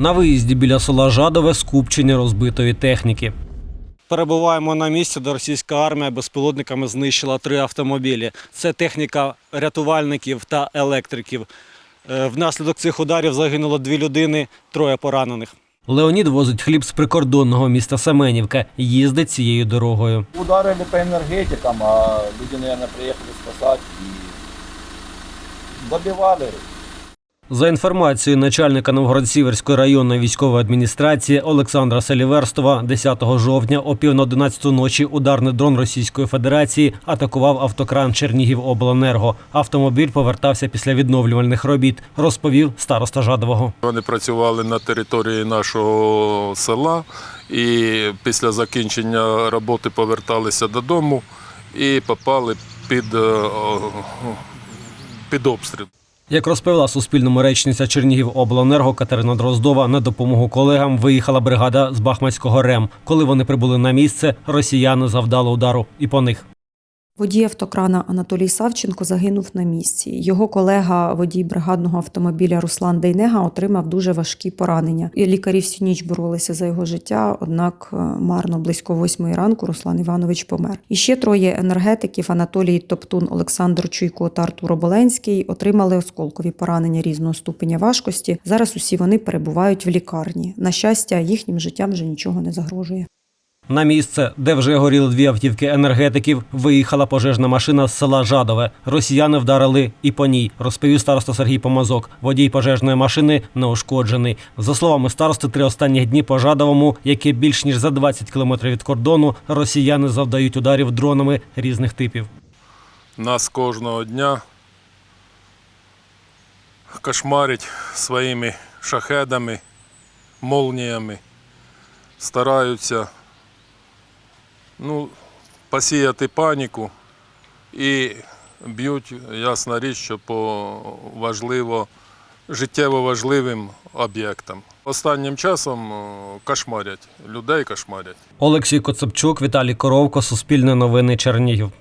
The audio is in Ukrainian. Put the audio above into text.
На виїзді біля села Жадове скупчення розбитої техніки. Перебуваємо на місці, де російська армія безпілотниками знищила три автомобілі. Це техніка рятувальників та електриків. Е, Внаслідок цих ударів загинуло дві людини, троє поранених. Леонід возить хліб з прикордонного міста Семенівка. Їздить цією дорогою. Ударили по энергетикам, а люди, наверное, приехали спасать и добивали. За інформацією начальника Новгород-Сіверської районної військової адміністрації Олександра Селіверстова, 10 жовтня о пів на 11 ночі ударний дрон Російської Федерації атакував автокран Чернігівобленерго. Автомобіль повертався після відновлювальних робіт, розповів староста Жадового. Вони працювали на території нашого села і після закінчення роботи поверталися додому і попали під, е, під обстріл. Як розповіла Суспільному речниця Чернігівобленерго Катерина Дроздова, на допомогу колегам виїхала бригада з Бахмацького РЕМ. Коли вони прибули на місце, росіяни завдали удару і по них. Водій автокрана Анатолій Савченко загинув на місці. Його колега, водій бригадного автомобіля Руслан Дейнега, отримав дуже важкі поранення. І лікарі всю ніч боролися за його життя. Однак е, марно близько восьмої ранку Руслан Іванович помер. І ще троє енергетиків Анатолій Топтун, Олександр Чуйко та Артур Оболенський отримали осколкові поранення різного ступеня важкості. Зараз усі вони перебувають в лікарні. На щастя, їхнім життям вже нічого не загрожує. На місце, де вже горіли дві автівки енергетиків, виїхала пожежна машина з села Жадове. Росіяни вдарили і по ній, розповів староста Сергій Помазок. Водій пожежної машини неушкоджений. За словами старости, три останні дні по Жадовому, яке більш ніж за 20 кілометрів від кордону, росіяни завдають ударів дронами різних типів. Нас кожного дня кошмарять своїми шахедами, молніями, стараються ну, посіяти паніку і б'ють, ясна річ, що по важливо, життєво важливим об'єктам. Останнім часом кошмарять, людей кошмарять. Олексій Коцепчук, Віталій Коровко, Суспільне новини Чернігів.